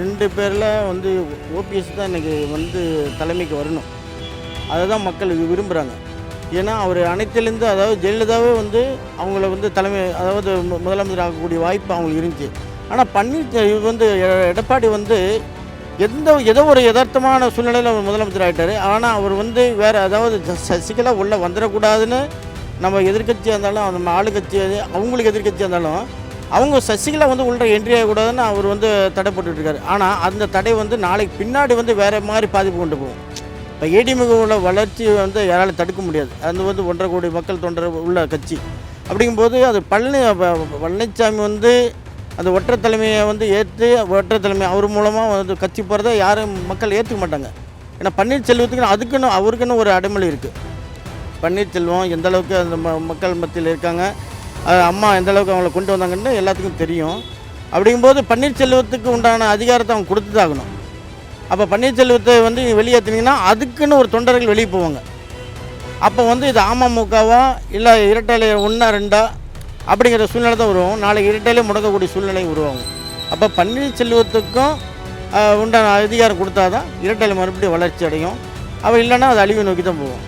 ரெண்டு பேரில் வந்து ஓபிஎஸ் தான் எனக்கு வந்து தலைமைக்கு வரணும். அதை தான் மக்கள் விரும்புகிறாங்க ஏன்னா அவர் அனைத்துலேருந்து அதாவது ஜெயலலிதாவே வந்து அவங்கள வந்து தலைமை அதாவது முதலமைச்சர் ஆகக்கூடிய வாய்ப்பு அவங்களுக்கு இருந்துச்சு. ஆனால் பன்னீர் இது வந்து எடப்பாடி வந்து எந்த ஏதோ ஒரு யதார்த்தமான சூழ்நிலையில் அவர் முதலமைச்சர் ஆகிட்டார் ஆனால் அவர் வந்து வேறு அதாவது சசிகலா உள்ளே வந்துடக்கூடாதுன்னு நம்ம எதிர்க்கட்சியாக இருந்தாலும் நம்ம ஆளுங்கட்சி அவங்களுக்கு எதிர்க்கட்சியாக இருந்தாலும் அவங்க சசிகலா வந்து உள்ள என்ட்ரி ஆகக்கூடாதுன்னு அவர் வந்து தடை போட்டுட்டு ஆனால் அந்த தடை வந்து நாளைக்கு பின்னாடி வந்து வேறு மாதிரி பாதிப்பு கொண்டு போகும். இப்போ ஏடிஎம்கு உள்ள வளர்ச்சி வந்து யாராலும் தடுக்க முடியாது. அது வந்து ஒன்றரை கோடி மக்கள் தொண்டர் உள்ள கட்சி. அப்படிங்கும்போது அது பழனி பழனிசாமி வந்து அந்த ஒற்றை தலைமையை வந்து ஏற்று ஒற்றை தலைமை அவர் மூலமாக வந்து கட்சி போகிறத யாரும் மக்கள் ஏற்றுக்க மாட்டாங்க. ஏன்னா பன்னீர்செல்வத்துக்கு அதுக்குன்னு அவருக்குன்னு ஒரு அடைமொழி இருக்குது பன்னீர்செல்வம் எந்த அளவுக்கு அந்த ம மக்கள் மத்தியில் இருக்காங்க அம்மா எந்த அளவுக்கு அவங்கள கொண்டு வந்தாங்கன்னு எல்லாத்துக்கும் தெரியும். அப்படிங்கும்போது பன்னீர்செல்வத்துக்கு உண்டான அதிகாரத்தை அவங்க கொடுத்துதாகணும். அப்போ பன்னீர்செல்வத்தை வந்து வெளியேற்றினீங்கன்னா அதுக்குன்னு ஒரு தொண்டர்கள் வெளியே போவாங்க. அப்போ வந்து இது அமமுகவா இல்லை இரட்டையில ஒன்றா ரெண்டா அப்படிங்கிற சூழ்நிலை தான் உருவாகும் நாளைக்கு இரட்டையிலே முடங்கக்கூடிய சூழ்நிலை உருவாகும். அப்போ பன்னீர்செல்வத்துக்கும் உண்டான அதிகாரம் கொடுத்தா தான் மறுபடியும் வளர்ச்சி அடையும். அவள் இல்லைன்னா அது அழிவை நோக்கி தான் போகும்.